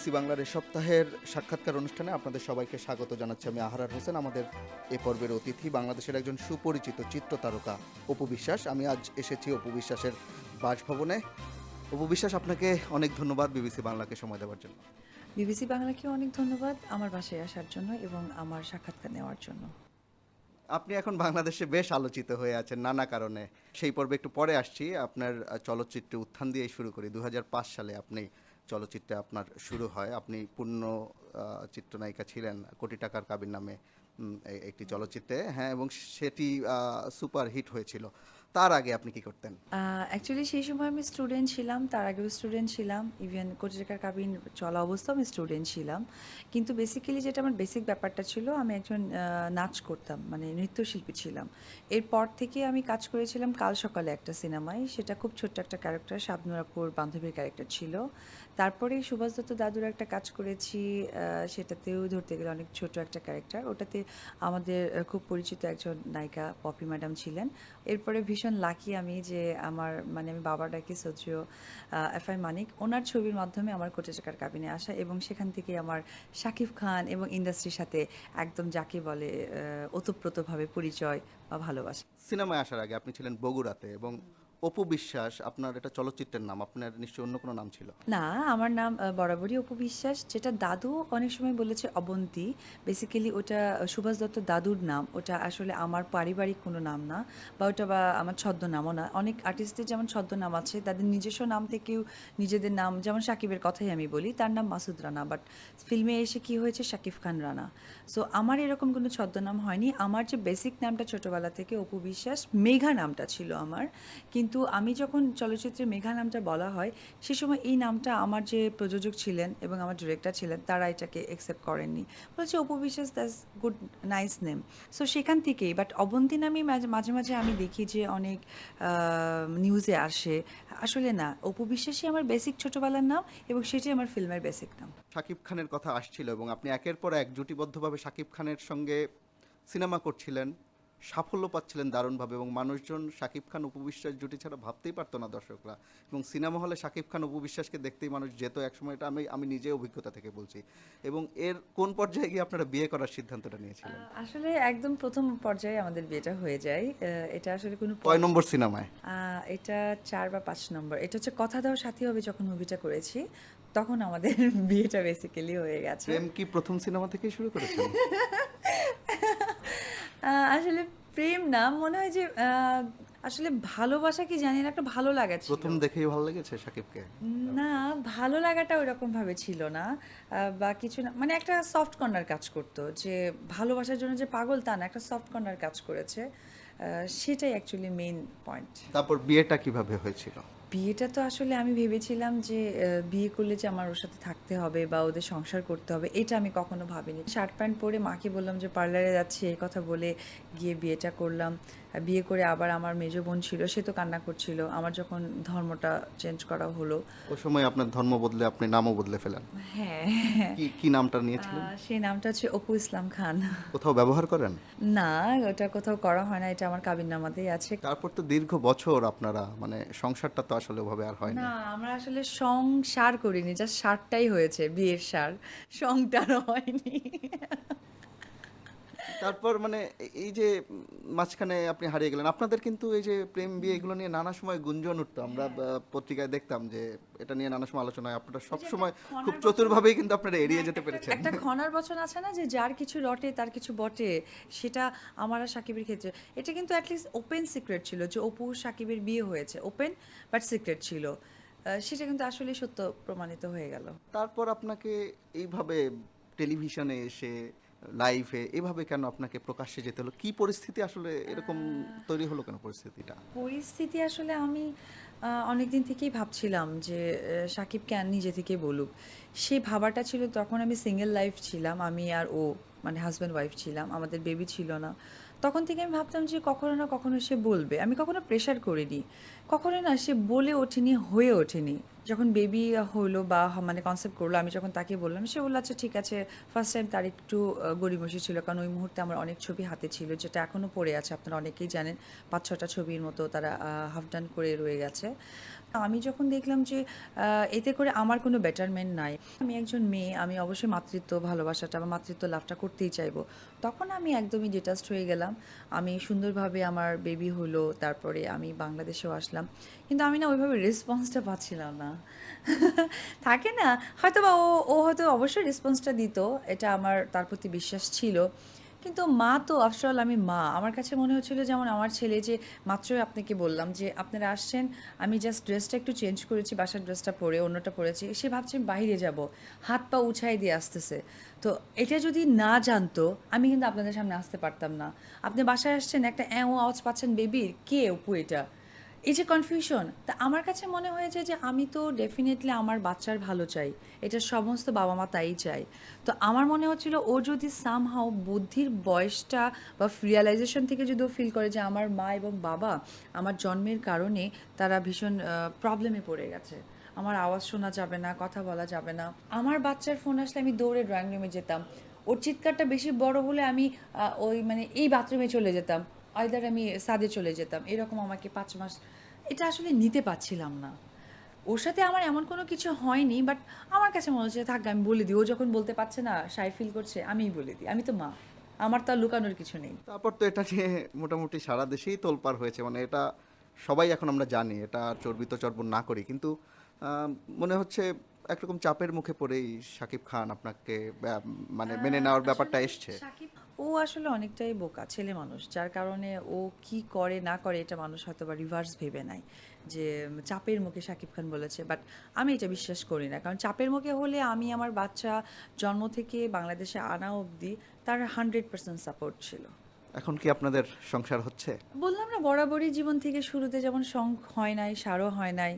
BBC বাংলার সপ্তাহের সাক্ষাৎকার অনুষ্ঠানে আপনাদের সবাইকে স্বাগত জানাচ্ছি আমি আহারার হোসেন। আমাদের এ পর্বের অতিথি বাংলাদেশের একজন সুপরিচিত চিত্র তারকা অপু বিশ্বাস। আমি আজ এসেছি অপু বিশ্বাসের বাসভবনে। অপু বিশ্বাস আপনাকে অনেক ধন্যবাদ বিবিসি বাংলাকে সময় দেওয়ার জন্য। বিবিসি বাংলাকে অনেক ধন্যবাদ আমার বাসায় আসার জন্য এবং আমার সাক্ষাৎকার নেওয়ার জন্য। আপনি এখন বাংলাদেশে বেশ আলোচিত হয়ে আছেন নানা কারণে। সেই পর্বে একটু পরে আসছি। আপনার চলচ্চিত্রে উত্থান দিয়েই শুরু করি। দু হাজার পাঁচ সালে আপনি চলচ্চিত্রে আপনার শুরু হয়। আপনি পূর্ণ চিত্রনায়িকা ছিলেন কোটি টাকার কাবির নামে একটি চলচ্চিত্রে। হ্যাঁ এবং সেটি সুপার হিট হয়েছিল। তার আগে আপনি কি করতেন? অ্যাকচুয়ালি সেই সময় আমি স্টুডেন্ট ছিলাম, তার আগেও স্টুডেন্ট ছিলাম ইভেন কোটি কাবিন চলা অবস্থাও আমি স্টুডেন্ট ছিলাম। কিন্তু বেসিক্যালি যেটা আমার বেসিক ব্যাপারটা ছিল, আমি একজন নাচ করতাম মানে নৃত্যশিল্পী ছিলাম। এরপর থেকে আমি কাজ করেছিলাম কাল সকালে একটা সিনেমায়, সেটা খুব ছোট্ট একটা ক্যারেক্টার শাবনুরাপুর বান্ধবীর ক্যারেক্টার ছিল। তারপরে সুভাষ দত্ত দাদুর একটা কাজ করেছি সেটাতেও ধরতে গেলে অনেক ছোট একটা ক্যারেক্টার ওটাতে আমাদের খুব পরিচিত একজন নায়িকা পপি ম্যাডাম ছিলেন। এরপরে ভীষণ লাকি আমি যে আমার মানে আমি বাবা ডাকি সচিও এফ আই মানিক, ওনার ছবির মাধ্যমে আমার কোটি টাকার কাবিনে আসা এবং সেখান থেকে আমার শাকিব খান এবং ইন্ডাস্ট্রির সাথে একদম যাকে বলে ওতপ্রোতভাবে পরিচয় বা ভালোবাসা। সিনেমায় আসার আগে আপনি ছিলেন বগুড়াতে এবং অপু বিশ্বাস আপনার এটা চলচ্চিত্রের নাম, আপনার নিশ্চয়ই অন্য কোনো নাম ছিল? না, আমার নাম বরাবরই অপু বিশ্বাস যেটা দাদু অনেক সময় বলেছে অবন্তী। বেসিক্যালি ওটা সুভাষ দত্ত দাদুর নাম, ওটা আসলে আমার পারিবারিক কোনো নাম না, বা ওটা বা আমার ছদ্মনামও না। অনেক আর্টিস্টের যেমন ছদ্মনাম আছে, তাদের নিজস্ব নাম থেকেও নিজেদের নাম, যেমন সাকিবের কথাই আমি বলি, তার নাম মাসুদ রানা বাট ফিল্মে এসে কি হয়েছে? শাকিব খান রানা। সো আমার এরকম কোনো ছদ্মনাম হয়নি। আমার যে বেসিক নামটা ছোটবেলা থেকে অপু বিশ্বাস মেঘা নামটা ছিল আমার। কিন্তু আমি যখন চলচ্চিত্রে মেঘা নামটা বলা হয়, সে সময় এই নামটা আমার যে প্রযোজক ছিলেন এবং আমার ডিরেক্টর ছিলেন তারা এটাকে অ্যাকসেপ্ট করেননি। বলছে, Apu Biswas that's good nice name so সেখান থেকেই বাট অবন্তী মাঝে মাঝে মাঝে আমি দেখি যে অনেক নিউজে আসে। আসলে না, অপু বিশ্বাসই আমার বেসিক ছোটবেলার নাম এবং সেটাই আমার ফিল্মের বেসিক নাম। শাকিব খানের কথা আসছিল এবং আপনি একের পর এক জুটিবদ্ধভাবে শাকিব খানের সঙ্গে সিনেমা করছিলেন। সাফল্য পাচ্ছিলেন দারুণভাবে এবং মানুষজন শাকিব খান উপবিশ্বাস জুটি ছাড়া ভাবতেই পারতো না দর্শকরা। এবং সিনেমা হলে শাকিব খান উপবিশ্বাসকে দেখতেই মানুষ যেত একসময় এটা আমি আমি নিজে অভিজ্ঞতা থেকে বলছি। এবং এর কোন পর্যায়ে গিয়ে আপনারা বিয়ে করার সিদ্ধান্তটা নিয়েছিলেন? আসলে একদম প্রথম পর্যায়ে আমাদের বিয়েটা হয়ে যায়। এটা আসলে কোনো কয় নম্বর সিনেমায়? এটা চার বা পাঁচ নম্বর। এটা হচ্ছে কথা দেওয়ার সাথী হবে যখন মুভিটা করেছি তখন আমাদের বিয়েটা বেসিক্যালি হয়ে গেছে। প্রেম কি প্রথম সিনেমা থেকে শুরু করেছেন? আহ, আসলে প্রেম না মনে হয় যে আসলে ভালোবাসা কি জানি না একটা ভালো লাগা ছিল। প্রথম দেখেই ভালো লেগেছে শাকিবকে না ভালো লাগাটা ওইরকম ভাবে ছিল না। বা কিছু না মানে একটা সফট কর্নার কাজ করতো যে ভালোবাসার জন্য যে পাগল তা না একটা সফট কর্নার কাজ করেছে। সেটাই অ্যাকচুয়ালি মেইন পয়েন্ট তারপর বিয়েটা কীভাবে হয়েছিল? বিয়েটা তো আসলে আমি ভেবেছিলাম যে বিয়ে করলে যে আমার ওর সাথে থাকতে হবে বা ওদের সংসার করতে হবে এটা আমি কখনো ভাবিনি। শার্ট প্যান্ট পরে মাকে বললাম যে পার্লারে যাচ্ছি। এই কথা বলে গিয়ে বিয়েটা করলাম। বিয়ে করে আবার আমার মেজ বোন ছিল সে তো কান্না করছিল। আমার যখন ধর্মটা চেঞ্জ করা হলো। ওই সময় আপনার ধর্ম বদলে আপনি নামও বদলে ফেলেন। হ্যাঁ। কি কি নামটা নিয়েছিলেন? সেই নামটা হচ্ছে অপু ইসলাম খান। কোথাও ব্যবহার করেন? না ওটা কোথাও করা হয় না এটা আমার কাবিন নামাতেই আছে। তারপর তো দীর্ঘ বছর আপনারা মানে সংসারটা তো আসলে ওভাবে আর হয় না, আমরা আসলে সংসার করিনি যা সারটাই হয়েছে, বিয়ের সার। সংটার হয়নি। তারপর মানে এই যে মাঝখানে আপনি হারিয়ে গেলেন আপনাদের কিন্তু এই যে প্রেম বিয়ে এগুলো নিয়ে নানা সময় গুঞ্জন উঠতো। আমরা পত্রিকায় দেখতাম যে এটা নিয়ে নানা সময় আলোচনা হয়। আপনারা সব সময় খুব চতুরভাবেই কিন্তু আপনারা এড়িয়ে যেতে পেরেছেন। একটা খনার বচন আছে না যে যার কিছু রটে তার কিছু বটে সেটা আমার আর সাকিবের ক্ষেত্রে। এটা কিন্তু অ্যাটলিস্ট ওপেন সিক্রেট ছিল যে অপু সাকিবের বিয়ে হয়েছে। ওপেন বাট সিক্রেট ছিল। সেটা কিন্তু আসলে সত্য প্রমাণিত হয়ে গেল। তারপর আপনাকে এইভাবে টেলিভিশনে এসে লাইভে এভাবে কেন আপনাকে প্রকাশ্যে যেতে হলো? কি পরিস্থিতি আসলে এরকম তৈরি হলো কেন পরিস্থিতিটা? পরিস্থিতি আসলে আমি অনেক দিন থেকেই ভাবছিলাম যে সাকিব কেন নিজে থেকে বলুক। সেই ভাবাটা ছিল তখন আমি সিঙ্গেল লাইফ ছিলাম আমি আর ও মানে হাজব্যান্ড ওয়াইফ ছিলাম আমাদের বেবি ছিল না। তখন থেকে আমি ভাবতাম যে কখনো না কখনো সে বলবে। আমি কখনো প্রেশার করিনি। কখনো না সে বলে ওঠেনি, হয়ে ওঠেনি। যখন বেবি হলো বা মানে কনসেপ্ট করল, আমি যখন তাকে বললাম, সে বলল আচ্ছা ঠিক আছে। ফার্স্ট টাইম তার একটু গড়িমসি ছিল। কারণ ওই মুহূর্তে আমার অনেক ছবি হাতে ছিল, যেটা এখনও পড়ে আছে। আপনারা অনেকেই জানেন পাঁচ ছটা ছবির মতো তারা হাফ ডান করে রয়ে গেছে। আমি যখন দেখলাম যে এতে করে আমার কোনো বেটারমেন্ট নাই, আমি একজন মেয়ে, আমি অবশ্যই মাতৃত্ব ভালোবাসাটা বা মাতৃত্ব লাভটা করতেই চাইব। তখন আমি একদমই ডিটাস্ট হয়ে গেলাম। আমি সুন্দরভাবে আমার বেবি হলো, তারপরে আমি বাংলাদেশেও আসলাম। কিন্তু আমি না ওইভাবে রেসপন্সটা পাচ্ছিলাম না। থাকে না হয়তো বা ও ও হয়তো অবশ্যই রেসপন্সটা দিত, এটা আমার তার প্রতি বিশ্বাস ছিল। কিন্তু মা তো আফটার আমি মা। আমার কাছে মনে হচ্ছিল যেমন আমার ছেলে যে, মাত্রই আপনাকে বললাম যে, আপনারা আসছেন, আমি জাস্ট ড্রেসটা একটু চেঞ্জ করেছি, বাসার ড্রেসটা পরে, অন্যটা পরেছি সে ভাবছে বাইরে যাব। হাত পা উছাই দিয়ে আসতেছে। তো এটা যদি না জানতো, আমি কিন্তু আপনাদের সামনে আসতে পারতাম না। আপনি বাসায় আসছেন, একটা অ্যাঁ ও আওয়াজ পাচ্ছেন বেবির কে অপু এটা? এই যে কনফিউশন তা আমার কাছে মনে হয়েছে যে আমি তো ডেফিনেটলি আমার বাচ্চার ভালো চাই। এটা সমস্ত বাবা মা তাই চাই তো আমার মনে হচ্ছিল, ও যদি সামহাও বুদ্ধির বয়সটা বা রিয়ালাইজেশন থেকে যদি ও ফিল করে যে আমার মা এবং বাবা আমার জন্মের কারণে তারা ভীষণ প্রবলেমে পড়ে গেছে। আমার আওয়াজ শোনা যাবে না, কথা বলা যাবে না। আমার বাচ্চার ফোন আসলে আমি দৌড়ে ড্রয়িং রুমে যেতাম। ওর চিৎকারটা বেশি বড় হলে আমি ওই মানে এই বাথরুমে চলে যেতাম। আইদার আমি সাদে চলে যেতাম এরকম আমাকে পাঁচ মাস এটা আসলে নিতে পারছিলাম না। ওর সাথে আমার এমন কোনো কিছু হয়নি বাট আমার কাছে মনে হচ্ছে থাক আমি বলে দিই। ও যখন বলতে পারছে না সাই ফিল করছে আমিই বলে দিই আমি তো মা আমার তো আর লুকানোর কিছু নেই। তারপর তো এটা নিয়ে মোটামুটি সারা দেশেই তোলপাড় হয়েছে মানে এটা সবাই এখন আমরা জানি এটা চর্বিত চর্বণ না করি কিন্তু মনে হচ্ছে একরকম চাপের মুখে পড়েই শাকিব খান আপনাকে মানে মেনে নেওয়ার ব্যাপারটা এসছে। সাকিব ও আসলে অনেকটাই বোকা ছেলে মানুষ। যার কারণে ও কি করে না করে এটা মানুষ হয়তো বা রিভার্স ভেবে নাই যে চাপের মুখে সাকিব খান বলেছে। বাট আমি এটা বিশ্বাস করি না। কারণ চাপের মুখে হলে আমি আমার বাচ্চা জন্ম থেকে বাংলাদেশে আনা অবধি তার হান্ড্রেড পার্সেন্ট সাপোর্ট ছিল। এখন কি আপনাদের সংসার হচ্ছে? বললাম না বরাবরই জীবন থেকে শুরুতে যেমন শঙ্খ হয় নাই সারও হয় নাই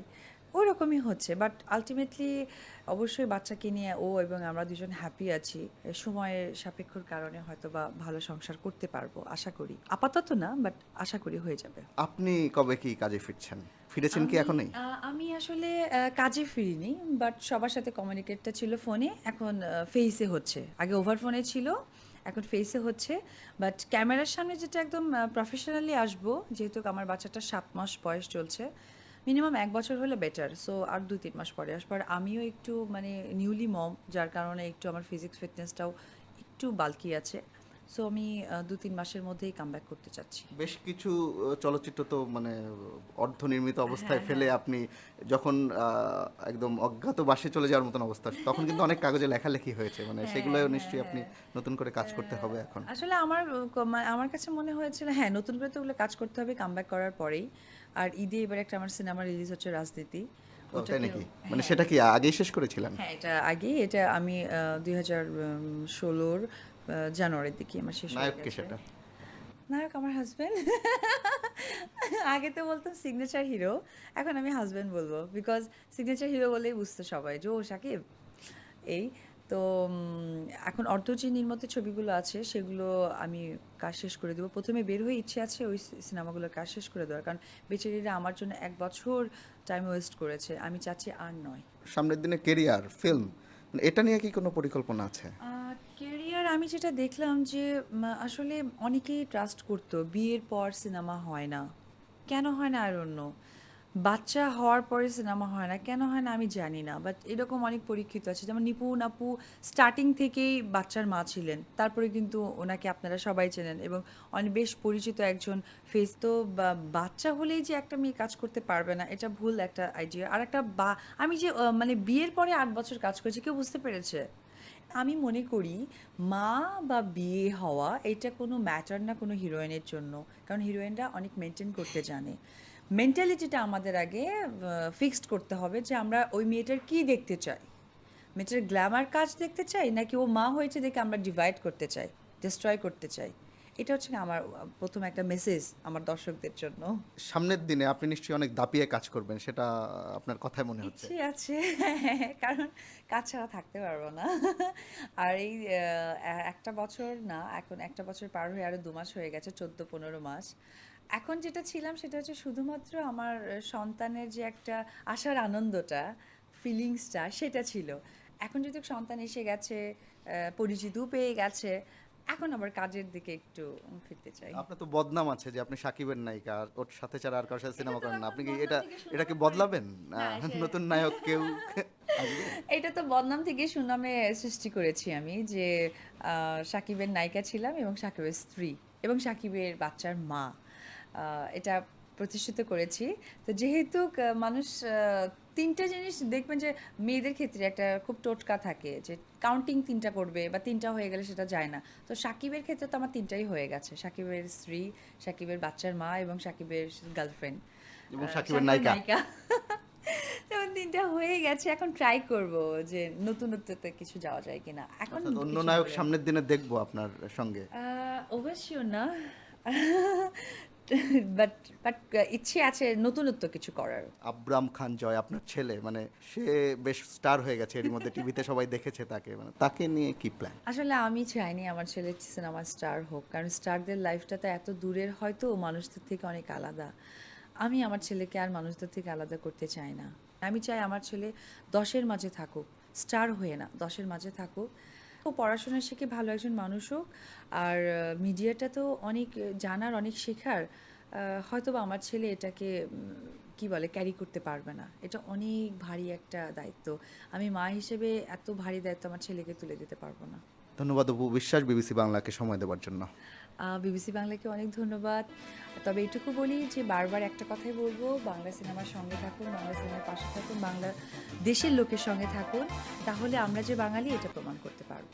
ওই রকমই হচ্ছে। বাট আলটিমেটলি অবশ্যই বাচ্চাকে নিয়ে ও এবং আমরা দুজন হ্যাপি আছি। সময়ের সাপেক্ষর কারণে হয়তো বা ভালো সংসার করতে পারব আশা করি। আপাতত না বাট আশা করি হয়ে যাবে। আপনি কবে কি কাজে ফিরছেন? ফিরেছেন কি আমি- এখনই? আমি আসলে কাজে ফিরিনি বাট সবার সাথে কমিউনিকেটটা ছিল ফোনে এখন ফেসে হচ্ছে। আগে ওভার ফোনে ছিল এখন ফেসে হচ্ছে। বাট ক্যামেরার সামনে যেটা একদম প্রফেশনালি আসব যেহেতু আমার বাচ্চাটা সাত মাস বয়স চলছে মিনিমাম এক বছর হলে বেটার সো আর দু তিন মাস পরে আসবার আমিও একটু মানে নিউলি মম যার কারণে একটু আমার ফিজিক্স ফিটনেসটাও একটু বালকি আছে। সো আমি দু তিন মাসের মধ্যেই কাম ব্যাক করতে চাচ্ছি। বেশ কিছু চলচ্চিত্র তো মানে অর্ধনির্মিত অবস্থায় ফেলে আপনি যখন একদম অজ্ঞাত বাসে চলে যাওয়ার মতন অবস্থা তখন কিন্তু অনেক কাগজে লেখালেখি হয়েছে। মানে সেগুলো নিশ্চয়ই আপনি নতুন করে কাজ করতে হবে এখন। আসলে আমার আমার কাছে মনে হয়েছিল হ্যাঁ নতুন করে তো ওগুলো কাজ করতে হবে কাম ব্যাক করার পরেই। আর ঈদে এবার একটা আমার সিনেমা রিলিজ হচ্ছে রাজনীতি। নাকি? মানে সেটা কি আগেই শেষ করেছিলেন? হ্যাঁ এটা আগে এটা আমি দুই হাজার ষোলোর জানুয়ারির দিকে আমার শেষ হয়ে সেটা? নায়ক আমার হাজবেন্ড আগে তো বলতাম সিগনেচার হিরো এখন আমি হাজবেন্ড বলব। বিকজ সিগনেচার হিরো বলেই বুঝতো সবাই। যে ও সাকিব? এই। তো এখন অর্ধচিনির মধ্যে ছবিগুলো আছে সেগুলো আমি কাজ শেষ করে দেবো। প্রথমে বের হয়ে ইচ্ছে আছে ওই সিনেমাগুলোর কাজ শেষ করে দেওয়ার কারণ বেচারিরা আমার জন্য এক বছর টাইম ওয়েস্ট করেছে। আমি চাচ্ছি আর নয়। সামনের দিনে কেরিয়ার ফিল্ম এটা নিয়ে কি কোনো পরিকল্পনা আছে? কেরিয়ার আমি যেটা দেখলাম যে আসলে অনেকেই ট্রাস্ট করতো বিয়ের পর সিনেমা হয় না। কেন হয় না? আর অন্য বাচ্চা হওয়ার পরে সিনেমা হয় না। কেন হয় না আমি জানি না বাট এরকম অনেক পরীক্ষিত আছে। যেমন নিপুণ আপু স্টার্টিং থেকেই বাচ্চার মা ছিলেন। তারপরে কিন্তু ওনাকে আপনারা সবাই চেনেন এবং অনেক বেশ পরিচিত একজন ফেস তো বাচ্চা হলেই যে একটা মেয়ে কাজ করতে পারবে না, এটা ভুল একটা আইডিয়া আর একটা বা, আমি যে মানে বিয়ের পরে আট বছর কাজ করেছি, কেউ বুঝতে পেরেছে? আমি মনে করি মা বা বিয়ে হওয়া, এটা কোনো ম্যাটার না কোনো হিরোইনের জন্য। কারণ হিরোইনরা অনেক মেনটেন করতে জানে। মেন্টালিটিটা আমাদের আগে ফিক্সড করতে হবে যে আমরা ওই মেয়েটার কি দেখতে চাই? মেয়েটার গ্ল্যামার কাজ দেখতে চাই নাকি ও মা হয়েছে দেখে আমরা ডিভাইড করতে চাই ডিস্ট্রয় করতে চাই? এটা হচ্ছে আমার প্রথম একটা মেসেজ আমার দর্শকদের জন্য। সামনের দিনে আপনি নিশ্চয়ই অনেক দাপিয়ে কাজ করবেন সেটা আপনার কথায় মনে হচ্ছে। আছে কারণ কাজ ছাড়া থাকতে পারব না। আর এই একটা বছর না এখন একটা বছর পার হয়ে আরও দু মাস হয়ে গেছে চোদ্দ পনেরো মাস। এখন যেটা ছিলাম সেটা হচ্ছে শুধুমাত্র আমার সন্তানের যে একটা আশার আনন্দটা ফিলিংসটা সেটা ছিল। এখন যদি সন্তান এসে গেছে পরিচিতও পেয়ে গেছে এখন আবার কাজের দিকে একটু ফিরতে চাই। আপনার তো বদনাম আছে যে আপনি সাকিবের নায়িকা আর ওর সাথে ছাড়া আর কারোর সাথে সিনেমা করেন না। আপনি কি এটা থেকে সুনামে এটা কি পরিণত- বদলাবেন? সে- নতুন নায়ক কেউ এটা তো বদনাম থেকে সুনামে সৃষ্টি করেছি আমি যে সাকিবের নায়িকা ছিলাম এবং সাকিবের স্ত্রী এবং সাকিবের বাচ্চার মা। এটা প্রতিষ্ঠিত করেছি। তো যেহেতু মানুষ তিনটা জিনিস দেখবেন যে মেয়েদের ক্ষেত্রে একটা খুব টোটকা থাকে যে কাউন্টিং তিনটা করবে বা তিনটা হয়ে গেলে সেটা যায় না। তো সাকিবের ক্ষেত্রে তো আমার তিনটাই হয়ে গেছে। সাকিবের স্ত্রী সাকিবের বাচ্চার মা এবং সাকিবের গার্লফ্রেন্ড এবং সাকিবের নায়িকা। যেমন তিনটা হয়ে গেছে এখন ট্রাই করব যে নতুনত্বতে কিছু যাওয়া যায় কিনা। এখন অন্য নায়ক সামনের দিনে দেখব আপনার সঙ্গে। আহ, অবশ্যই না। বাট বাট ইচ্ছে আছে নতুনত্ব কিছু করার। আব্রাম খান জয় আপনার ছেলে মানে সে বেশ স্টার হয়ে গেছে এর মধ্যে টিভিতে সবাই দেখেছে তাকে মানে তাকে নিয়ে কি প্ল্যান আসলে আমি চাইনি আমার ছেলে সিনেমা স্টার হোক কারণ স্টারদের লাইফটা তো এত দূরের হয়তো মানুষদের থেকে অনেক আলাদা। আমি আমার ছেলেকে আর মানুষদের থেকে আলাদা করতে চাই না। আমি চাই আমার ছেলে দশের মাঝে থাকুক স্টার হয়ে না দশের মাঝে থাকুক ও পড়াশোনা শিখে ভালো একজন মানুষ হোক। আর মিডিয়াটা তো অনেক জানার, অনেক শেখার। হয়তো বা আমার ছেলে এটাকে কি বলে ক্যারি করতে পারবে না। এটা অনেক ভারী একটা দায়িত্ব। আমি মা হিসেবে এত ভারী দায়িত্ব আমার ছেলেকে তুলে দিতে পারব না। ধন্যবাদ অপু। বিশ্বাস, বিবিসি বাংলাকে সময় দেওয়ার জন্য। বিবিসি বাংলাকে অনেক ধন্যবাদ। তবে এটুকু বলি যে বারবার একটা কথাই বলব, বাংলা সিনেমার সঙ্গে থাকুন, বাংলা সিনেমার পাশে থাকুন বাংলা দেশের লোকের সঙ্গে থাকুন, তাহলে আমরা যে বাঙালি এটা প্রমাণ করতে পারব।